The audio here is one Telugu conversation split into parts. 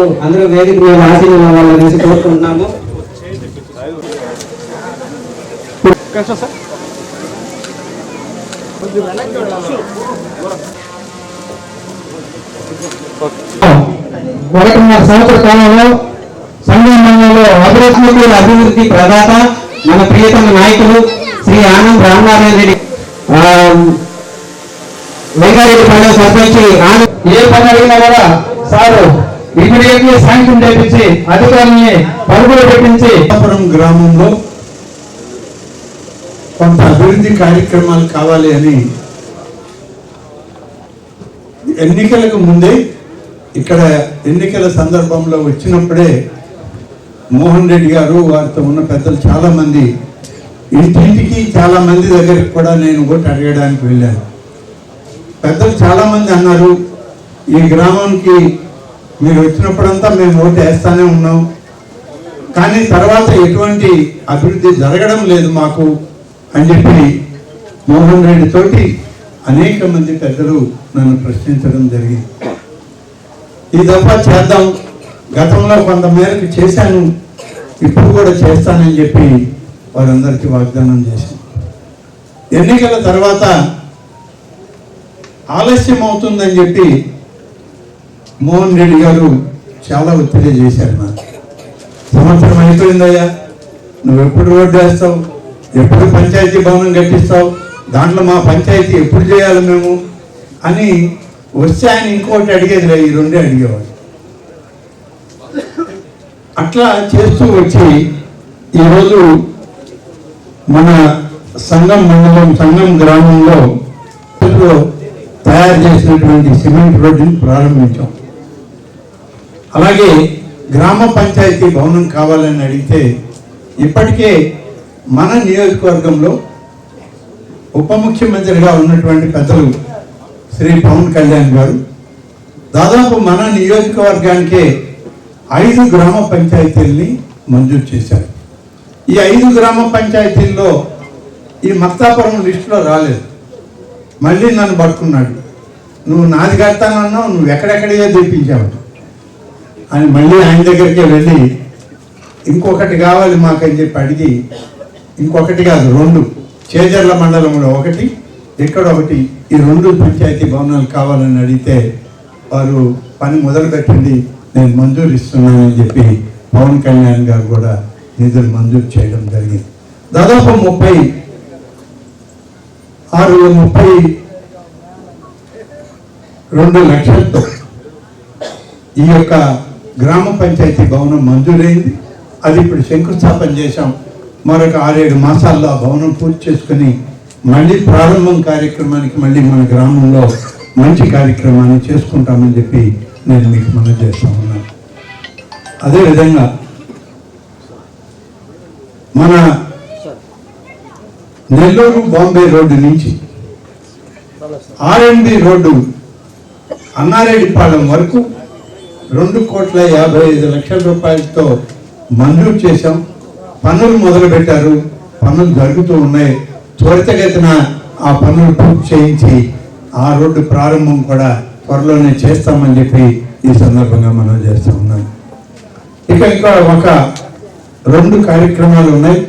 అందరూ అందరూ వేదిక మేము ఆశీర్వాదాలు వాళ్ళని కోరుకుంటున్నాము. ఒకటిన్నర సంవత్సర కాలంలో సంఘం మండలంలో అభివృద్ధి అభివృద్ధి ప్రదాత మన ప్రియతమ నాయకులు శ్రీ ఆనంద్ రామనారాయణ రెడ్డి. ఆ, పండుగ సర్పంచ్ ఏ పని అడిగినా కూడా సారు ఇమీడియట్లీ శాంక్షన్ చేపించి అధికారుల్ని పరుగులు పెట్టించి గ్రామంలో కొంత అభివృద్ధి కార్యక్రమాలు కావాలి అని ఎన్నికలకు ముందే ఇక్కడ ఎన్నికల సందర్భంలో వచ్చినప్పుడే మోహన్ రెడ్డి గారు వారితో ఉన్న పెద్దలు చాలామంది ఇంటింటికి చాలా మంది దగ్గరికి కూడా నేను ఓటు అడగడానికి వెళ్ళాను. పెద్దలు చాలామంది అన్నారు ఈ గ్రామానికి మీరు వచ్చినప్పుడంతా మేము ఓటు వేస్తానే ఉన్నాం. కానీ తర్వాత ఎటువంటి అభివృద్ధి జరగడం లేదు మాకు అని చెప్పి మోహన్ రెడ్డి తోటి అనేక మంది పెద్దలు నన్ను ప్రశ్నించడం జరిగింది. ఈ దఫా చేద్దాం. గతంలో కొంత మేరకు చేశాను. ఇప్పుడు కూడా చేస్తానని చెప్పి వారందరికీ వాగ్దానం చేశాను. ఎన్నికల తర్వాత ఆలస్యం అవుతుందని చెప్పి మోహన్ రెడ్డి గారు చాలా ఒత్తిడి చేశారు నాకు సంవత్సరం అయిపోయిందయ్యా. నువ్వు ఎప్పుడు రోడ్డు వేస్తావు? ఎప్పుడు పంచాయతీ భవనం కట్టిస్తావు? దాంట్లో మా పంచాయతీ ఎప్పుడు చేయాలి మేము? అని వస్తే ఆయన ఇంకోటి అడిగేదిలే ఈ రెండే అడిగేవాడు అట్లా చేస్తూ వచ్చి ఈరోజు మన సంఘం మండలం సంఘం గ్రామంలో తయారు చేసినటువంటి సిమెంట్ రోడ్డుని ప్రారంభించాం. అలాగే గ్రామ పంచాయతీ భవనం కావాలని అడిగితే ఇప్పటికే మన నియోజకవర్గంలో ఉప ముఖ్యమంత్రిగా ఉన్నటువంటి పెద్దలు శ్రీ పవన్ కళ్యాణ్ గారు దాదాపు మన నియోజకవర్గానికే ఐదు గ్రామ పంచాయతీల్ని మంజూరు చేశారు. ఈ ఐదు గ్రామ పంచాయతీల్లో ఈ మక్తాపురం లిస్టులో రాలేదు. మళ్ళీ నన్ను పట్టుకున్నాడు. నువ్వు నాది కడతానన్నావు నువ్వు ఎక్కడెక్కడే తెప్పించావు. అని మళ్ళీ ఆయన దగ్గరికి వెళ్ళి ఇంకొకటి కావాలి మాకని చెప్పి అడిగి ఇంకొకటి కాదు రెండు. చేజర్ల మండలంలో ఒకటి ఇక్కడ ఒకటి. ఈ రెండు పంచాయతీ భవనాలు కావాలని అడిగితే వారు పని మొదలుపెట్టండి నేను మంజూరు ఇస్తున్నానని చెప్పి పవన్ కళ్యాణ్ గారు కూడా నిధులు మంజూరు చేయడం జరిగింది. దాదాపు ముప్పై ఆరు ముప్పై రెండు లక్షలతో ఈ యొక్క గ్రామ పంచాయతీ భవనం మంజూరైంది. అది ఇప్పుడు శంకుస్థాపన చేశాం. మరొక ఆరేడు మాసాల్లో ఆ భవనం పూర్తి చేసుకుని మళ్ళీ ప్రారంభం కార్యక్రమానికి మళ్ళీ మన గ్రామంలో మంచి కార్యక్రమాన్ని చేసుకుంటామని చెప్పి నేను మీకు మనం చేస్తా ఉన్నాను అదేవిధంగా మన నెల్లూరు బాంబే రోడ్డు నుంచి ఆర్ఎంబి రోడ్డు అన్నారెడ్డిపాలెం వరకు రెండు కోట్ల యాభై ఐదు లక్షల రూపాయలతో మంజూరు చేశాం. పనులు మొదలుపెట్టారు. పనులు జరుగుతూ ఉన్నాయి. త్వరితగతిన ఆ పనులు పూర్తి చేయించి ఆ రోడ్డు ప్రారంభం కూడా త్వరలోనే చేస్తామని చెప్పి ఈ సందర్భంగా మనం చేస్తూ ఉన్నాం. ఇక ఇంకా ఒక రెండు కార్యక్రమాలు ఉన్నాయి.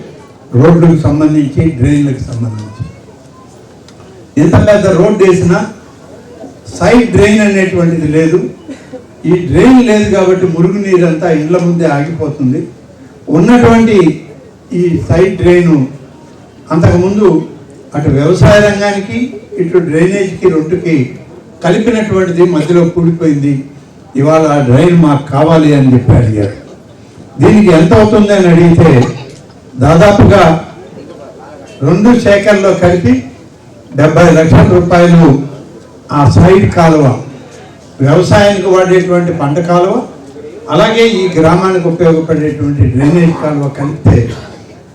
రోడ్లకు సంబంధించి డ్రైన్లకు సంబంధించి. ఎంత పెద్ద రోడ్డు వేసినా సైడ్ డ్రైన్ అనేటువంటిది లేదు. ఈ డ్రైన్ లేదు కాబట్టి మురుగునీరు అంతా ఇండ్ల ముందే ఆగిపోతుంది. ఉన్నటువంటి ఈ సైడ్ డ్రైను అంతకుముందు అటు వ్యవసాయ రంగానికి ఇటు డ్రైనేజ్కి రెండుకి కలిపినటువంటిది మధ్యలో కూడిపోయింది ఇవాళ ఆ డ్రైన్ మాకు కావాలి అని చెప్పి అడిగారు. దీనికి ఎంత అవుతుంది అని అడిగితే దాదాపుగా రెండు శాఖల్లో కలిపి డెబ్బై లక్షల రూపాయలు ఆ సైడ్ కాలువ వ్యవసాయానికి వాడేటువంటి పంట కాలువ అలాగే ఈ గ్రామానికి ఉపయోగపడేటువంటి డ్రైనేజ్ కాలువ కలిపితే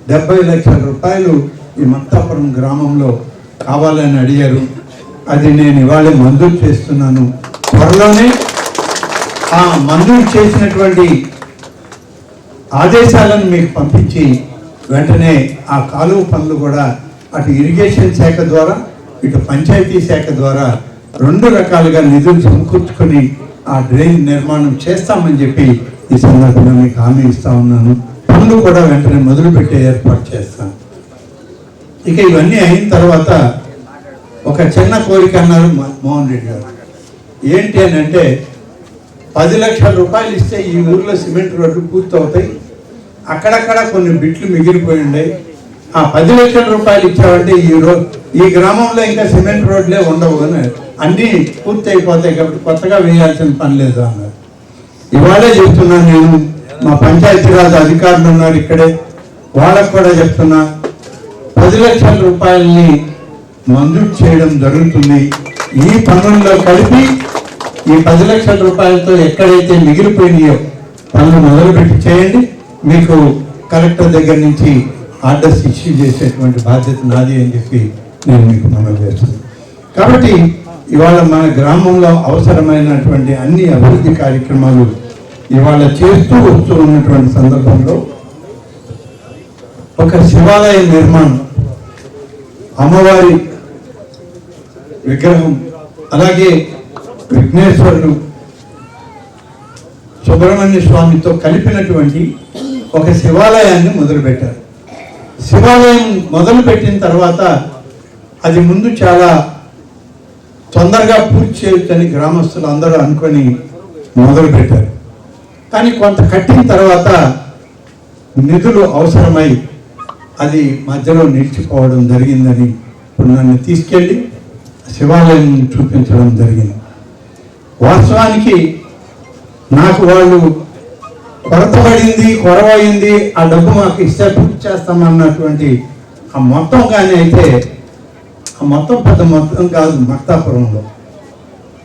డెబ్బై లక్షల రూపాయలు ఈ మత్తాపురం గ్రామంలో కావాలని అడిగారు. అది నేను ఇవాళ మంజూరు చేస్తున్నాను. త్వరలోనే ఆ మంజూరు చేసినటువంటి ఆదేశాలను మీకు పంపించి వెంటనే ఆ కాలువ పనులు కూడా అటు ఇరిగేషన్ శాఖ ద్వారా ఇటు పంచాయతీ శాఖ ద్వారా రెండు రకాలుగా నిధులు సమకూర్చుకొని ఆ డ్రైన్ నిర్మాణం చేస్తామని చెప్పి ఈ సందర్భంగా మీకు హామీ ఇస్తా ఉన్నాను. పనులు కూడా వెంటనే మొదలుపెట్టే ఏర్పాటు చేస్తాను. ఇక ఇవన్నీ అయిన తర్వాత ఒక చిన్న కోరిక అన్నారు మోహన్ రెడ్డి గారు. ఏంటి అని అంటే పది లక్షల రూపాయలు ఇస్తే ఈ ఊర్లో సిమెంట్ రోడ్లు పూర్తవుతాయి. అక్కడక్కడ కొన్ని బిట్లు మిగిలిపోయి ఉన్నాయి ఆ పది లక్షల రూపాయలు ఇచ్చావంటే ఈ రో ఈ గ్రామంలో ఇంకా సిమెంట్ రోడ్లే ఉండవు అని అన్నీ పూర్తి అయిపోతాయి కాబట్టి కొత్తగా వేయాల్సిన పని లేదు అన్నారు. ఇవాళే చెప్తున్నాను నేను మా పంచాయతీరాజ్ అధికారులు ఉన్నారు ఇక్కడే వాళ్ళకు కూడా చెప్తున్నా పది లక్షల రూపాయలని మంజూరు చేయడం జరుగుతుంది. ఈ పనుల్లో కలిపి ఈ పది లక్షల రూపాయలతో ఎక్కడైతే మిగిలిపోయినాయో పనులు మొదలుపెట్టి చేయండి. మీకు కలెక్టర్ దగ్గర నుంచి ఆర్డర్స్ ఇష్యూ చేసేటువంటి బాధ్యత నాది అని చెప్పి నేను మీకు మనం చేస్తున్నాను. కాబట్టి ఇవాళ మన గ్రామంలో అవసరమైనటువంటి అన్ని అభివృద్ధి కార్యక్రమాలు ఇవాళ చేస్తూ వస్తూ ఉన్నటువంటి సందర్భంలో ఒక శివాలయ నిర్మాణం అమ్మవారి విగ్రహం అలాగే విఘ్నేశ్వరుడు సుబ్రహ్మణ్య స్వామితో కలిపినటువంటి ఒక శివాలయాన్ని మొదలుపెట్టారు. శివాలయం మొదలుపెట్టిన తర్వాత అది ముందు చాలా తొందరగా పూర్తి చేయొచ్చని గ్రామస్తులు అందరూ అనుకొని మొదలుపెట్టారు. కానీ కొంత కట్టిన తర్వాత నిధులు అవసరమై అది మధ్యలో నిలిచిపోవడం జరిగిందని ఇప్పుడు నన్ను తీసుకెళ్ళి శివాలయం చూపించడం జరిగింది. వాస్తవానికి నాకు వాళ్ళు కొరతబడింది కొరవైంది ఆ డబ్బు మాకు ఇస్తే పూర్తి చేస్తామన్నటువంటి ఆ మొత్తం కానీ అయితే మొత్తం పెద్ద మొత్తం కాదు మక్తాపురంలో.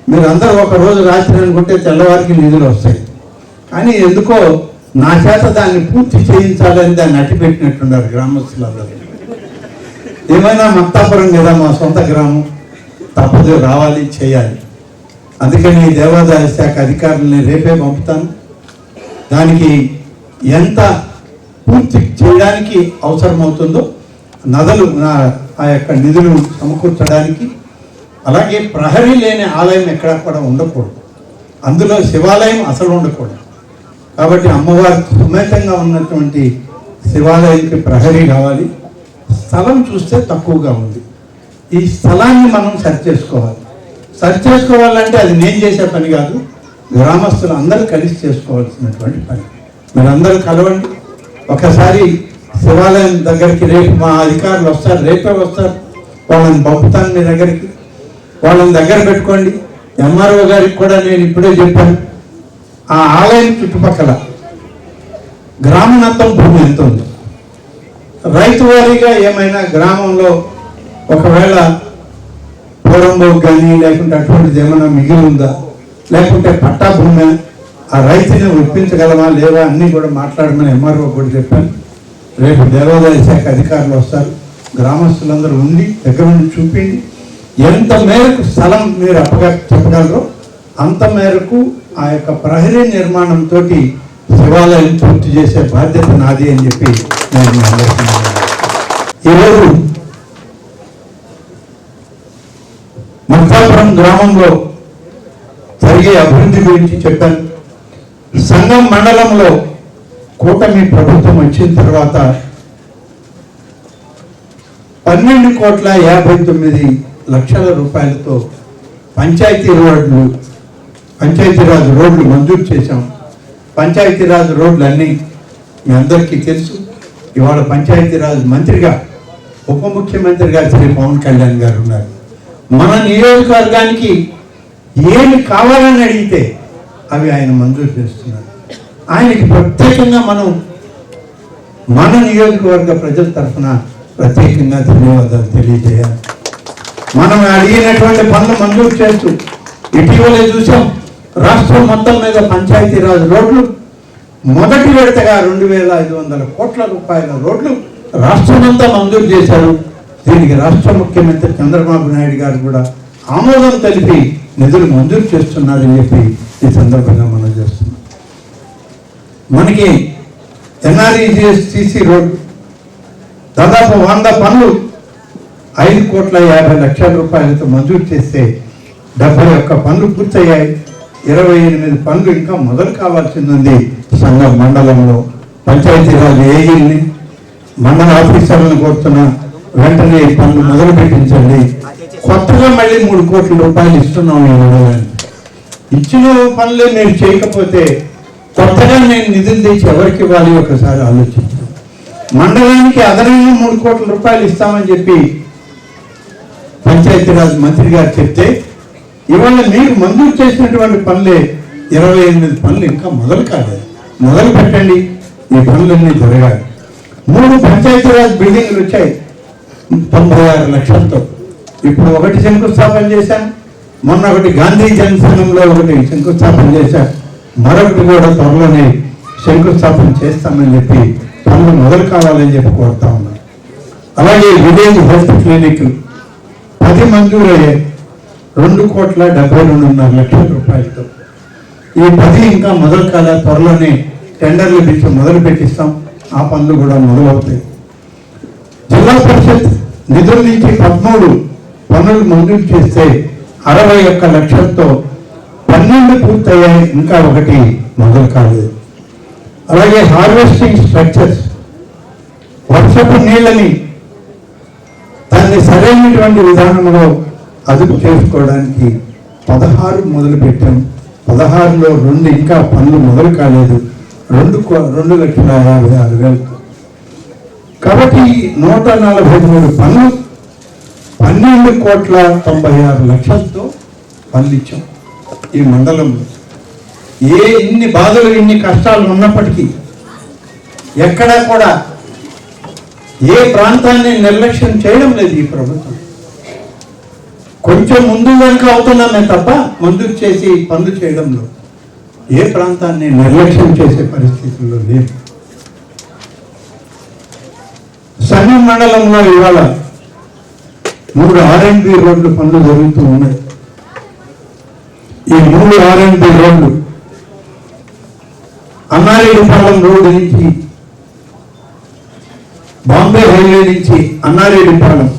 మీరు అందరూ ఒక రోజు రాత్రి అనుకుంటే తెల్లవారికి నిధులు వస్తాయి. కానీ ఎందుకో నా చేత దాన్ని పూర్తి చేయించాలని దాన్ని అట్టిపెట్టినట్టున్నారు గ్రామస్తులందరూ. ఏమైనా మక్తాపురం కదా మా సొంత గ్రామం? తప్పదు రావాలి చేయాలి. అందుకని దేవాదాయ శాఖ అధికారులని రేపే పంపుతాను. దానికి ఎంత పూర్తి చేయడానికి అవసరమవుతుందో నదలు నా- ఆ యొక్క నిధులు సమకూర్చడానికి అలాగే ప్రహరీ లేని ఆలయం ఎక్కడా కూడా ఉండకూడదు. అందులో శివాలయం అసలు ఉండకూడదు. కాబట్టి అమ్మవారి సుమేతంగా ఉన్నటువంటి శివాలయానికి ప్రహరీ కావాలి. స్థలం చూస్తే తక్కువగా ఉంది. ఈ స్థలాన్ని మనం సరి చేసుకోవాలి. సరి చేసుకోవాలంటే అది నేను చేసే పని కాదు గ్రామస్తులు అందరూ కలిసి చేసుకోవాల్సినటువంటి పని. మీరందరూ కలవండి. ఒకసారి శివాలయం దగ్గరికి రేపు మా అధికారులు వస్తారు రేపే వస్తారు. వాళ్ళని పంపుతాను మీ దగ్గరికి. వాళ్ళని దగ్గర పెట్టుకోండి. ఎంఆర్ఓ గారికి కూడా నేను ఇప్పుడే చెప్పాను. ఆ ఆలయం చుట్టుపక్కల గ్రామనత్వం భూమి ఎంత ఉంది. రైతు వారీగా ఏమైనా గ్రామంలో ఒకవేళ పూరంబోకు కానీ లేకుంటే అటువంటిది ఏమైనా మిగిలి ఉందా? లేకుంటే పట్టా భూమి ఆ రైతుని ఒప్పించగలమా లేవా అన్నీ కూడా మాట్లాడమని ఎంఆర్ఓ కూడా చెప్పాను. రేపు దేవాదాయ శాఖ అధికారులు వస్తారు. గ్రామస్తులందరూ ఉండి దగ్గర నుండి చూపిండి ఎంత మేరకు స్థలం మీరు అప్పగా చెప్పగలరో అంత మేరకు ఆ యొక్క ప్రహరీ నిర్మాణంతో శివాలయం పూర్తి చేసే బాధ్యత నాది అని చెప్పి నేను ఈరోజు మక్కాపురం గ్రామంలో జరిగే అభివృద్ధి గురించి చెప్పాను. సంఘం మండలంలో కూటమి ప్రభుత్వం వచ్చిన తర్వాత పన్నెండు కోట్ల యాభై తొమ్మిది లక్షల రూపాయలతో పంచాయతీ రోడ్లు పంచాయతీరాజ్ రోడ్లు మంజూరు చేశాం. పంచాయతీరాజ్ రోడ్లు అన్నీ మీ అందరికీ తెలుసు. ఇవాళ పంచాయతీరాజ్ మంత్రిగా ఉప ముఖ్యమంత్రిగా శ్రీ పవన్ కళ్యాణ్ గారు ఉన్నారు. మన నియోజకవర్గానికి ఏమి కావాలని అడిగితే అవి ఆయన మంజూరు చేస్తున్నారు. ఆయనకి ప్రత్యేకంగా మనం మన నియోజకవర్గ ప్రజల తరఫున ప్రత్యేకంగా ధన్యవాదాలు తెలియజేయాలి. మనం అడిగినటువంటి పనులు మంజూరు చేస్తూ ఇటీవలే చూసాం రాష్ట్రం మొత్తం మీద పంచాయతీరాజ్ రోడ్లు మొదటి విడతగా రెండు వేల ఐదు వందల కోట్ల రూపాయల రోడ్లు రాష్ట్రమంతా మంజూరు చేశారు. దీనికి రాష్ట్ర ముఖ్యమంత్రి చంద్రబాబు నాయుడు గారు కూడా ఆమోదం తెలిపి నిధులు మంజూరు చేస్తున్నారని చెప్పి ఈ సందర్భంగా మనం చేస్తున్నాం. మనకి ఎన్ఆర్ఈజిఎస్టీసీ రోడ్ దాదాపు వంద పనులు ఐదు కోట్ల యాభై లక్షల రూపాయలతో మంజూరు చేస్తే డెబ్బై ఒక్క పనులు పూర్తయ్యాయి. ఇరవై ఎనిమిది పనులు ఇంకా మొదలు కావాల్సింది ఉంది సంఘ మండలంలో. పంచాయతీరాజ్ ఏఈల్ని మండల ఆఫీసర్లను కోరుతున్నా వెంటనే ఈ పనులు మొదలు పెట్టించండి కొత్తగా మళ్ళీ మూడు కోట్ల రూపాయలు ఇస్తున్నాం ఈ మండలానికి ఇచ్చిన పనులే మీరు చేయకపోతే కొత్తగా నేను నిధులు తెచ్చి ఎవరికి ఇవ్వాలి? ఒకసారి ఆలోచించాను మండలానికి అదనంగా మూడు కోట్ల రూపాయలు ఇస్తామని చెప్పి పంచాయతీరాజ్ మంత్రి గారు చెప్తే ఇవాళ మీరు మంజూరు చేసినటువంటి పనులే ఇరవై ఎనిమిది పనులు ఇంకా మొదలు కాలేదు. మొదలు పెట్టండి ఈ పనులన్నీ జరగాలి. మూడు పంచాయతీరాజ్ బిల్డింగ్లు వచ్చాయి తొంభై ఆరు లక్షలతో. ఇప్పుడు ఒకటి శంకుస్థాపన చేశాను మొన్న ఒకటి గాంధీ జనసంఘంలో ఒకటి శంకుస్థాపన చేశాను మరొకటి కూడా త్వరలోనే శంకుస్థాపన చేస్తామని చెప్పి పనులు మొదలు కావాలని చెప్పి కోరుతా ఉన్నాను. అలాగే విలేజ్ హెల్త్ క్లినిక్ పది మంజూరయ్యే రెండు కోట్ల డెబ్బై రెండున్నర లక్షల రూపాయలతో. ఈ పది ఇంకా మొదలు కాల త్వరలోనే టెండర్లు పిలిచి మొదలు పెట్టిస్తాం. ఆ పనులు కూడా మొదలవుతాయి. జిల్లా పరిషత్ నిధుల నుంచి పదమూడు పనులు మంజూరు చేస్తే అరవై ఒక్క లక్షలతో పన్నెండు పూర్తయ్యాయి ఇంకా ఒకటి మొదలు కాలేదు. అలాగే హార్వెస్టింగ్ స్ట్రక్చర్స్ వర్షపు నీళ్ళని దాన్ని సరైనటువంటి విధానంలో అదుపు చేసుకోవడానికి పదహారు మొదలు పెట్టాం పదహారులో రెండు ఇంకా పనులు మొదలు కాలేదు. రెండు కో- రెండు లక్షల యాభై ఆరు వేలు. కాబట్టి నూట నలభై మూడు పనులు పన్నెండు కోట్ల తొంభై ఆరు లక్షలతో పనులు ఇచ్చాం. ఈ మండలంలో ఏ ఇన్ని బాధలు ఇన్ని కష్టాలు ఉన్నప్పటికీ ఎక్కడా కూడా ఏ ప్రాంతాన్ని నిర్లక్ష్యం చేయడం లేదు ఈ ప్రభుత్వం. కొంచెం ముందు వెనుక అవుతున్నామే తప్ప మంజూరు చేసి పనులు చేయడంలో ఏ ప్రాంతాన్ని నిర్లక్ష్యం చేసే పరిస్థితుల్లో లేదు సంగం మండలంలో ఇవాళ మూడు ఆర్ఎండ్బి రోడ్లు పనులు జరుగుతూ ఉన్నాయి. ఈ మూడు ఆర్ఎండి రోడ్లు అన్నారెడ్డిపాలెం రోడ్డు నుంచి బాంబే హైవే నుంచి అన్నారెడ్డిపాలెం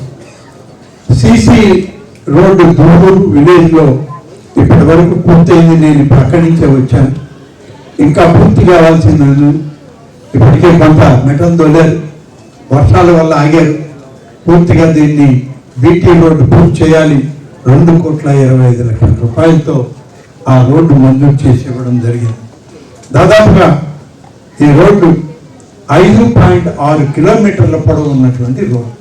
సిసి రోడ్డు దూరు విలేజ్లో ఇప్పటి వరకు పూర్తయింది. నేను ఇప్పుడు అక్కడి నుంచే వచ్చాను. ఇంకా పూర్తి కావాల్సింది ఇప్పటికే కొంత మెటల్ దొలేరు వర్షాల వల్ల ఆగారు. పూర్తిగా దీన్ని బీటీ రోడ్డు పూర్తి చేయాలి. రెండు కోట్ల ఇరవై ఐదు లక్షల రూపాయలతో ఆ రోడ్డు మంజూరు చేసి ఇవ్వడం జరిగింది. దాదాపుగా ఈ రోడ్డు ఐదు పాయింట్ ఆరు కిలోమీటర్ల పొడవు ఉన్నటువంటి రోడ్డు.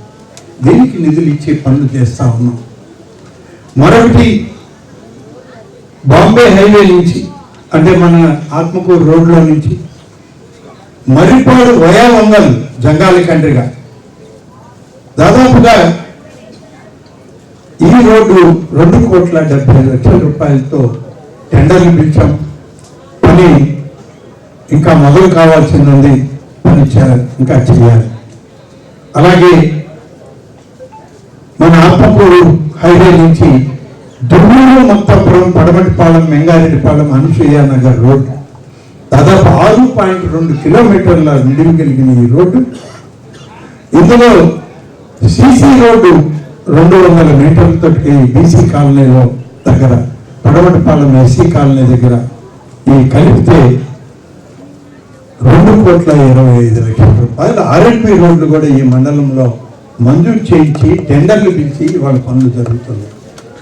దీనికి నిధులు ఇచ్చే పనులు చేస్తా ఉన్నాం. మరొకటి బాంబే హైవే నుంచి అంటే మన ఆత్మకూరు రోడ్లో నుంచి మరిపాడు వయా వంగల్ జంగాలి కండ్రిగా. దాదాపుగా ఈ రోడ్డు రెండు కోట్ల డెబ్బై లక్షల రూపాయలతో టెండర్లు పిలిచాం. పని ఇంకా మొదలు కావాల్సింది ఉంది పని ఇంకా చేయాలి. అలాగే మన ఆత్మకూరు హైవే నుంచి దుర్మూరు మొత్తపురం పడమటిపాలెం మెంగారెడ్డిపాలెం అనసూయ నగర్ రోడ్డు. దాదాపు ఆరు పాయింట్ రెండు కిలోమీటర్ల నిడివి కలిగిన ఈ రోడ్డు. ఇందులో సిసి రోడ్డు రెండు వందల మీటర్లతో బీసీ కాలనీలో దగ్గర. పడవటిపాలెం ఎస్సీ కాలనీ దగ్గర ఈ కలిపితే రెండు కోట్ల ఇరవై ఐదు లక్షల రూపాయలు ఆర్ఎండ్పి రోడ్లు కూడా ఈ మండలంలో మంజూరు చేయించి టెండర్లు పిలిచి వాళ్ళ పనులు జరుగుతున్నాయి.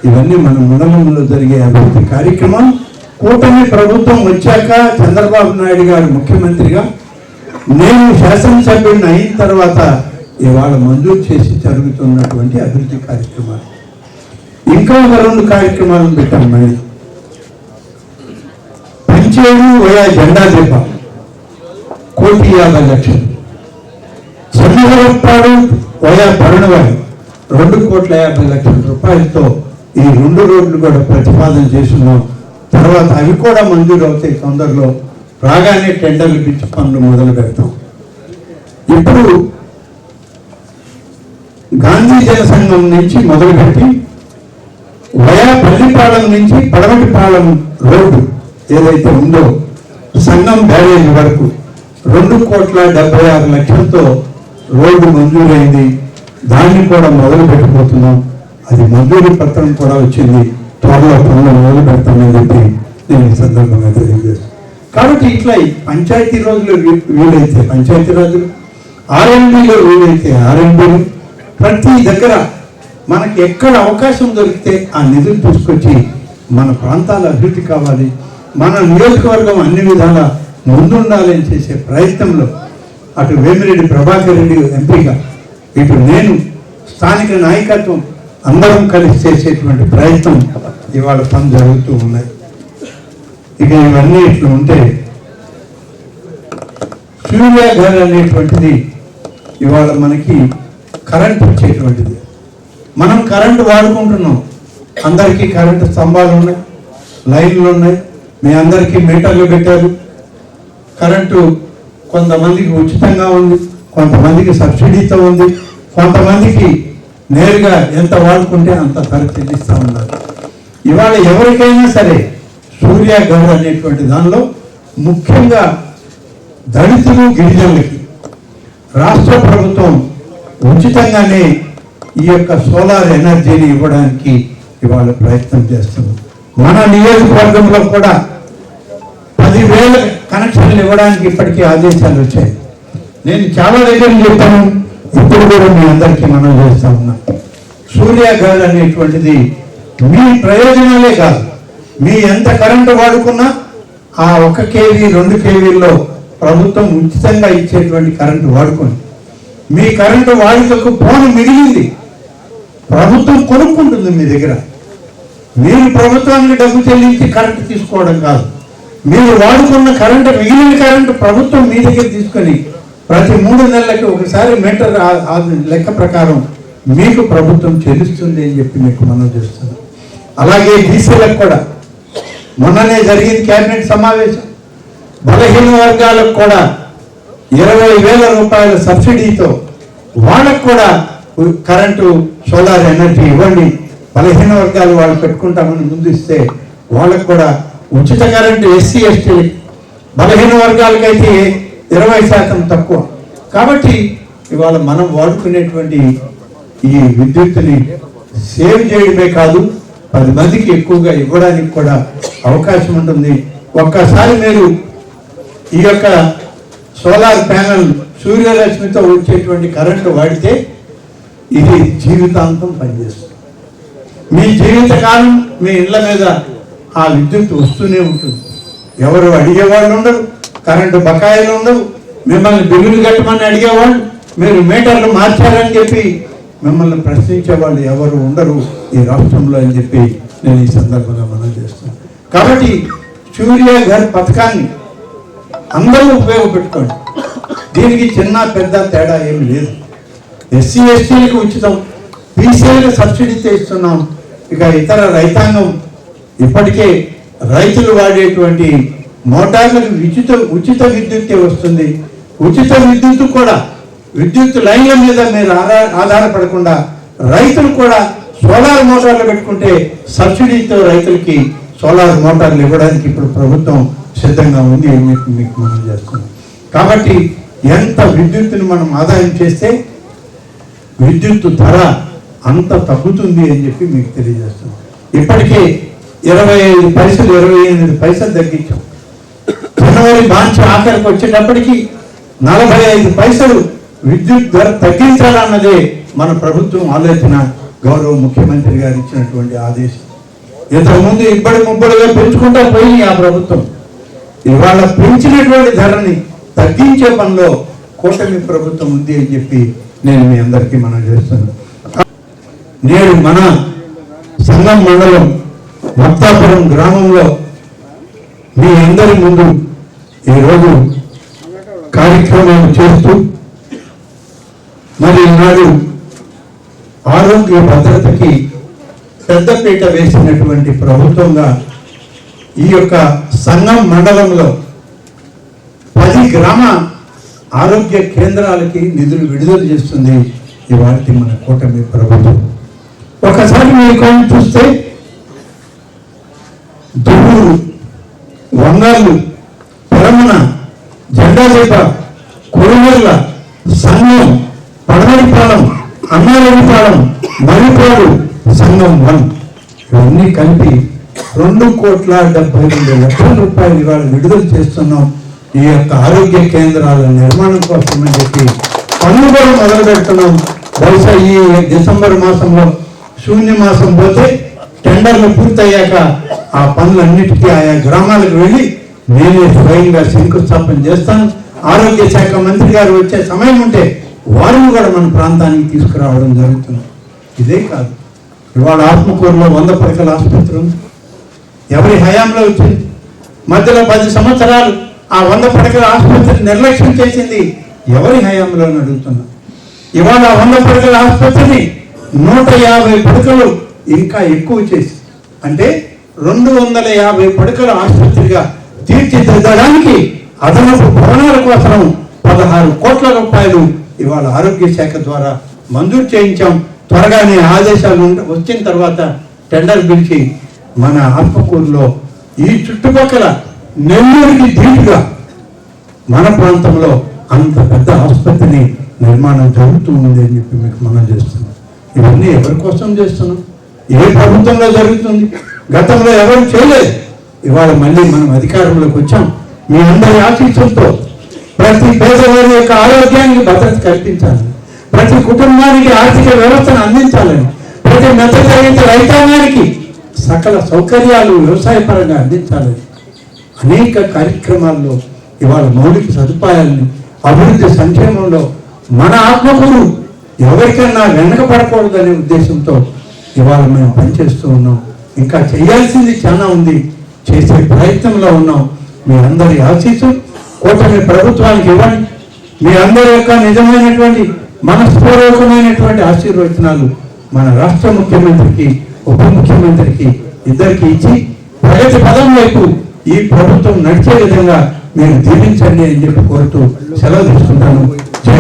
ఇవన్నీ మన మండలంలో జరిగే అభివృద్ధి కార్యక్రమం. కూటమి ప్రభుత్వం వచ్చాక చంద్రబాబు నాయుడు గారు ముఖ్యమంత్రిగా నేను శాసనసభ్యుడిని అయిన తర్వాత ఇవాళ మంజూరు చేసి జరుగుతున్నటువంటి అభివృద్ధి కార్యక్రమాలు. ఇంకా ఒక రెండు కార్యక్రమాలను పెట్టాం మరి పంచేరు వయా జెండా దీపం కోటి యాభై లక్షలు. చెన్నవరపాడు వయా పరుణవాయి రెండు కోట్ల యాభై లక్షల రూపాయలతో ఈ రెండు రోడ్లు కూడా ప్రతిపాదన చేస్తున్నాం. తర్వాత అవి కూడా మంజూరు అవుతాయి తొందరలో రాగానే టెండర్లు పిచ్చి పనులు మొదలు పెడతాం. ఇప్పుడు గాంధీ జన సంఘం నుంచి మొదలుపెట్టి వయా పల్లిపాలెం నుంచి పడమటిపాలెం రోడ్డు ఏదైతే ఉందో సంఘం బ్యారేజ్ వరకు రెండు కోట్ల డెబ్బై ఆరు లక్షలతో రోడ్డు మంజూరైంది. దాన్ని కూడా మొదలు పెట్టబోతున్నాం. అది మంజూరు పత్రం కూడా వచ్చింది. త్వరలో పనులు మొదలు పెడతామని చెప్పి నేను ఈ సందర్భంగా తెలియజేస్తాను కాబట్టి ఇట్లా పంచాయతీ రోజులు వీలైతే పంచాయతీ రోజులు ఆర్ఎండ్బిలో వీలైతే ఆర్ఎండ్బిలు ప్రతి దగ్గర మనకి ఎక్కడ అవకాశం దొరికితే ఆ నిధులు తీసుకొచ్చి మన ప్రాంతాల అభివృద్ధి కావాలి. మన నియోజకవర్గం అన్ని విధాల ముందుండాలని చేసే ప్రయత్నంలో అటు వేమిరెడ్డి ప్రభాకర్ రెడ్డి ఎంపీగా ఇటు నేను స్థానిక నాయకత్వం అందరం కలిసి చేసేటువంటి ప్రయత్నం ఇవాళ పని జరుగుతూ ఉన్నాయి ఇక ఇవన్నీ ఇట్లా ఉంటే సూర్యాఘర్ అనేటువంటిది ఇవాళ మనకి కరెంట్ వచ్చేటువంటిది. మనం కరెంటు వాడుకుంటున్నాం. అందరికీ కరెంటు స్తంభాలు ఉన్నాయి లైన్లు ఉన్నాయి. మీ అందరికీ మీటర్లు పెట్టారు. కరెంటు కొంతమందికి ఉచితంగా ఉంది కొంతమందికి సబ్సిడీతో ఉంది. కొంతమందికి నేరుగా ఎంత వాడుకుంటే అంత ధర చెల్లిస్తూ ఉన్నారు. ఇవాళ ఎవరికైనా సరే సూర్య గౌడ్ అనేటువంటి దానిలో ముఖ్యంగా దళితులు గిరిజనులకి రాష్ట్ర ప్రభుత్వం ఉచితంగానే ఈ యొక్క సోలార్ ఎనర్జీని ఇవ్వడానికి ఇవాళ ప్రయత్నం చేస్తుంది మన నియోజకవర్గంలో కూడా పదివేల కనెక్షన్లు ఇవ్వడానికి ఇప్పటికీ ఆదేశాలు వచ్చాయి. నేను చాలా దగ్గర చెప్పాను. ఇప్పుడు కూడా మీ అందరికీ మనం చేస్తా ఉన్నాం. సూర్య అనేటువంటిది మీ ప్రయోజనాలే కాదు. మీ ఎంత కరెంటు వాడుకున్నా ఆ ఒక కేవీ రెండు కేవీల్లో ప్రభుత్వం ఉచితంగా ఇచ్చేటువంటి కరెంటు వాడుకోండి మీ కరెంటు వాడుకకు ఫోన్ మిగిలింది. ప్రభుత్వం కొనుక్కుంటుంది మీ దగ్గర. మీరు ప్రభుత్వానికి డబ్బు చెల్లించి కరెంటు తీసుకోవడం కాదు. మీరు వాడుకున్న కరెంటు మిగిలిన కరెంటు ప్రభుత్వం మీ దగ్గర తీసుకొని ప్రతి మూడు నెలలకి ఒకసారి మీటర్ లెక్క ప్రకారం మీకు ప్రభుత్వం చెల్లిస్తుంది అని చెప్పి మీకు మనం చేస్తున్నాం అలాగే బీసీలకు కూడా. మొన్ననే జరిగింది కేబినెట్ సమావేశం. బలహీన వర్గాలకు కూడా ఇరవై వేల రూపాయల సబ్సిడీతో వాళ్ళకు కూడా కరెంటు సోలార్ ఎనర్జీ ఇవ్వండి. బలహీన వర్గాలు వాళ్ళు పెట్టుకుంటామని ముందు ఇస్తే వాళ్ళకు కూడా ఉచిత కరెంటు ఎస్సీ ఎస్టీ బలహీన వర్గాలకైతే ఇరవై శాతం తక్కువ. కాబట్టి ఇవాళ మనం వాడుకునేటువంటి ఈ విద్యుత్తుని సేవ్ చేయడమే కాదు పది మందికి ఎక్కువగా ఇవ్వడానికి కూడా అవకాశం ఉంటుంది. ఒక్కసారి మీరు ఈ యొక్క సోలార్ ప్యానల్ సూర్యరశ్మితో వచ్చేటువంటి కరెంటు వాడితే ఇది జీవితాంతం పనిచేస్తుంది. మీ జీవితకాలం మీ ఇళ్ళ మీద ఆ విద్యుత్ వస్తూనే ఉంటుంది. ఎవరు అడిగేవాళ్ళు ఉండరు. కరెంటు బకాయిలు ఉండవు. మిమ్మల్ని బిల్లులు కట్టమని అడిగేవాళ్ళు. మీరు మీటర్లు మార్చారని చెప్పి మిమ్మల్ని ప్రశ్నించే వాళ్ళు ఎవరు ఉండరు ఈ రాష్ట్రంలో అని చెప్పి నేను ఈ సందర్భంగా మనం చేస్తున్నాను. కాబట్టి సూర్య ఘర్ పథకాన్ని అందరూ ఉపయోగపెట్టుకోండి. దీనికి చిన్న పెద్ద తేడా ఏమి లేదు. ఎస్సీ ఎస్టీలకు ఉచితం బీసీలకు సబ్సిడీతో ఇస్తున్నాం ఇక ఇతర రైతాంగం ఇప్పటికే రైతులు వాడేటువంటి మోటార్లకు ఉచిత ఉచిత విద్యుత్ వస్తుంది. ఉచిత విద్యుత్ కూడా విద్యుత్ లైన్ల మీద మీరు ఆధార ఆధారపడకుండా రైతులు కూడా సోలార్ మోటార్లు పెట్టుకుంటే సబ్సిడీతో రైతులకి సోలార్ మోటార్లు ఇవ్వడానికి ఇప్పుడు ప్రభుత్వం సిద్ధంగా ఉంది. మీకు మీకు మనం చేస్తున్నాం. కాబట్టి ఎంత విద్యుత్తుని మనం ఆదాయం చేస్తే విద్యుత్ ధర అంత తగ్గుతుంది అని చెప్పి మీకు తెలియజేస్తున్నాం. ఇప్పటికే ఇరవై ఐదు పైసలు ఇరవై ఎనిమిది పైసలు తగ్గించాం. జనవరి మార్చి ఆఖరికి వచ్చేటప్పటికి నలభై ఐదు పైసలు విద్యుత్ ధర తగ్గించాలన్నదే మన ప్రభుత్వం ఆలోచన గౌరవ ముఖ్యమంత్రి గారు ఇచ్చినటువంటి ఆదేశం. ఇంతకుముందు ఇబ్బడి ముబ్బడిగా పెంచుకుంటూ పోయింది ఆ ప్రభుత్వం. ఇవాళ పెంచినటువంటి ధరని తగ్గించే పనిలో కూటమి ప్రభుత్వం ఉంది అని చెప్పి నేను మీ అందరికీ మనం చేస్తున్నాను నేడు మన సంగం మండలం మక్తాపురం గ్రామంలో మీ అందరి ముందు ఈరోజు కార్యక్రమాలు చేస్తూ మరి ఈనాడు ఆరోగ్య భద్రతకి పెద్దపీట వేసినటువంటి ప్రభుత్వంగా ఈ యొక్క సంఘం మండలంలో పది గ్రామ ఆరోగ్య కేంద్రాలకి నిధులు విడుదల చేస్తుంది ఇవాళ మన కూటమి ప్రభుత్వం. ఒకసారి మీరు కానీ చూస్తే దువ్వూరు వంగాళ్ళు పెరమన జెండాలేప కొరుమల్ల సంఘం పడమరిపాలెం అన్నారెడ్డిపాలెం మరిపాడు సంఘం వన్. ఇవన్నీ కలిపి రెండు కోట్ల డెబ్బై రెండు లక్షల రూపాయలు ఇవాళ విడుదల చేస్తున్నాం. ఈ యొక్క ఆరోగ్య కేంద్రాల నిర్మాణం కోసం అని చెప్పి పనులు కూడా మొదలు పెడుతున్నాం బహుశా ఈ డిసెంబర్ మాసంలో శూన్య మాసం పోతే టెండర్లు పూర్తయ్యాక ఆ పనులన్నిటికీ ఆయా గ్రామాలకు వెళ్ళి నేనే స్వయంగా శంకుస్థాపన చేస్తాను. ఆరోగ్య శాఖ మంత్రి గారు వచ్చే సమయం ఉంటే వారిని కూడా మన ప్రాంతానికి తీసుకురావడం జరుగుతుంది. ఇదే కాదు. ఇవాళ ఆత్మకూరులో వంద పడకల ఆసుపత్రి ఉంది. ఎవరి హయాంలో వచ్చింది? మధ్యలో పది సంవత్సరాలు ఆ వంద పడకల ఆసుపత్రి నిర్లక్ష్యం చేసింది ఎవరి హయాంలో అడుగుతున్నా. ఇవాళ వంద పడకల ఆసుపత్రిని నూట యాభై పడకలు ఇంకా ఎక్కువ చేసి అంటే రెండు వందల యాభై పడకల ఆసుపత్రిగా తీర్చిదిద్దడానికి అదనపు భవనాల కోసం పదహారు కోట్ల రూపాయలు ఇవాళ ఆరోగ్య శాఖ ద్వారా మంజూరు చేయించాం. త్వరగానే ఆదేశాలు వచ్చిన తర్వాత టెండర్ పిలిచి మన ఆత్మకూరులో ఈ చుట్టుపక్కల నెల్లూరుకి ధీటుగా మన ప్రాంతంలో అంత పెద్ద ఆసుపత్రిని నిర్మాణం జరుగుతూ ఉంది అని చెప్పి మీకు మనం చేస్తున్నాం. ఇవన్నీ ఎవరి కోసం చేస్తున్నాం? ఏ ప్రభుత్వంలో జరుగుతుంది? గతంలో ఎవరు చేయలేదు. ఇవాళ మళ్ళీ మనం అధికారంలోకి వచ్చాం. మీ అందరి ఆశీస్సులతో ప్రతి పేదవారి యొక్క ఆరోగ్యానికి భద్రత కల్పించాలి ప్రతి కుటుంబానికి ఆర్థిక వ్యవస్థను అందించాలని ప్రతి మధ్యతరగతి రైతాంగానికి సకల సౌకర్యాలు వ్యవసాయ పరంగా అందించాలని అనేక కార్యక్రమాల్లో ఇవాళ మౌలిక సదుపాయాలని అభివృద్ధి సంక్షేమంలో మన ఆత్మకూరు ఎవరికన్నా వెనకపడకూడదనే ఉద్దేశంతో ఇవాళ మేము పనిచేస్తూ ఉన్నాం. ఇంకా చేయాల్సింది చాలా ఉంది. చేసే ప్రయత్నంలో ఉన్నాం. మీ అందరి ఆశీస్సు కూటమి ప్రభుత్వానికి ఇవ్వండి. మీ అందరి యొక్క నిజమైనటువంటి మనస్పూర్వకమైనటువంటి ఆశీర్వచనాలు మన రాష్ట్ర ముఖ్యమంత్రికి ఉప ముఖ్యమంత్రికి ఇద్దరికి ఇచ్చి ప్రగతి పదం వైపు ఈ ప్రభుత్వం నడిచే విధంగా మీరు దీవించండి అని చెప్పి కోరుతూ సెలవు తీసుకుంటాను. జై